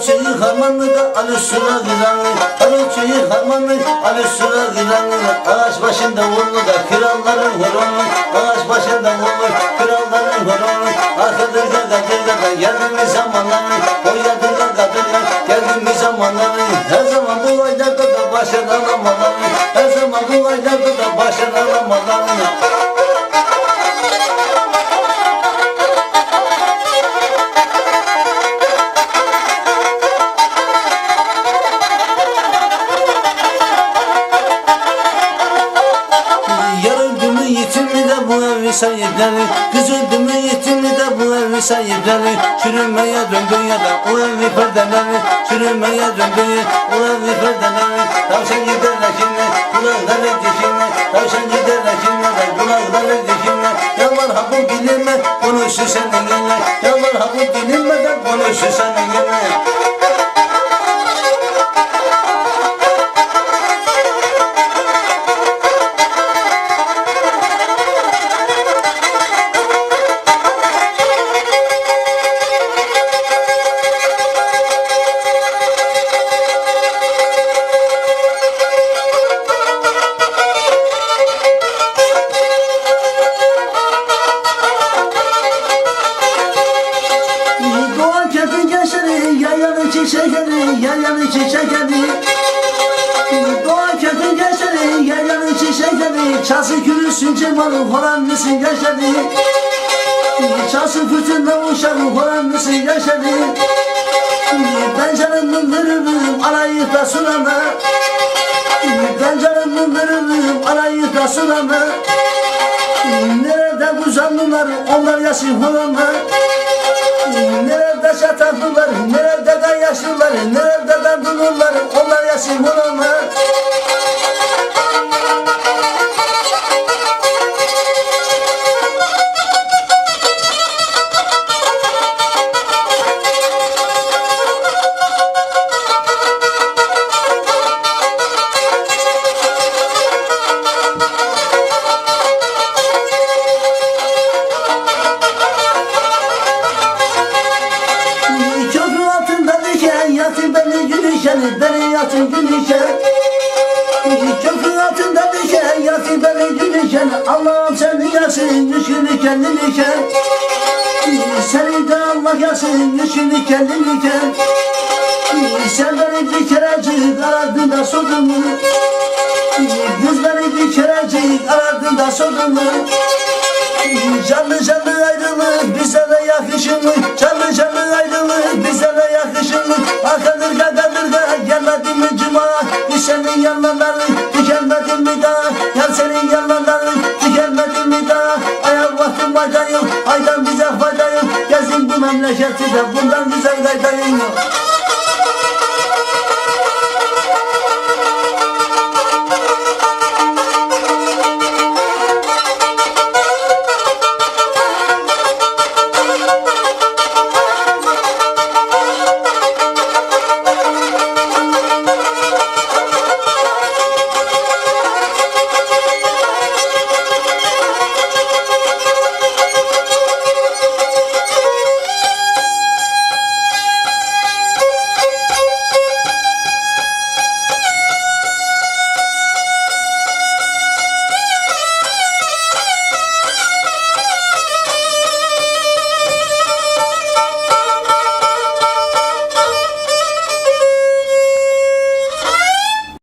başında Ali Sura Gıranlı Ali Çayır Harmanlı Ali Sura Gıranlı Ağaç başında vurdu da kralların horonu Ağaç başında vurdu kralların horonu Arkadırga kadırga geldiğimiz zamanları. Oynadırga kadırga geldiğimiz zamanları. Her zaman bu aylarda da başarılamaları Her zaman bu aylarda da başarılamaları sahipleri Kız öldü mü yetim mi de bu evi sahipleri Çürümeye döndü ya da o evi perdeleri Çürümeye döndü o evi perdeleri Tavşan gider lakinle kulakları dikimle Tavşan gider lakinle de kulakları dikimle Yalvar ha bu dilinme konuşur seninle. Yalvar ha bu dilinmeden konuşur seninle Çası gülüsün cimalı horan mısın gençleri Çası fırtına uşağı horan mısın gençleri Ben canımın veririm alayı da sulama Ben canımın veririm alayı da sulama Nerede bu canlılar onlar yaşıyor olama Nerede şataklılar, nerede de yaşlılar, nerede de bulurlar, onlar yaşım olma. Gülüşen, beni yatın gülüşen. Köprü altında diken, yatın beni gülüşen, Allah'ım seni yasın, yüşünü kendiniken. Seni de Allah yasın, yüşünü kendiniken. Sen beni bir kerecik aradın da sordun mu? Kız beni bir kerecik aradın da sordun mu? Canlı canlı ayrılık bize de yakışır mı? Canlı canlı ayrılık bize de yakışır mı? Akadırga kadırga Bir senin yanlarların tükenmedi mi daha? Yar senin yanlarların tükenmedi mi daha? Ayak vaktim fayda yok, aydan bize fayda yok. Gezin bu memleketi de bundan güzel gaydayım yok.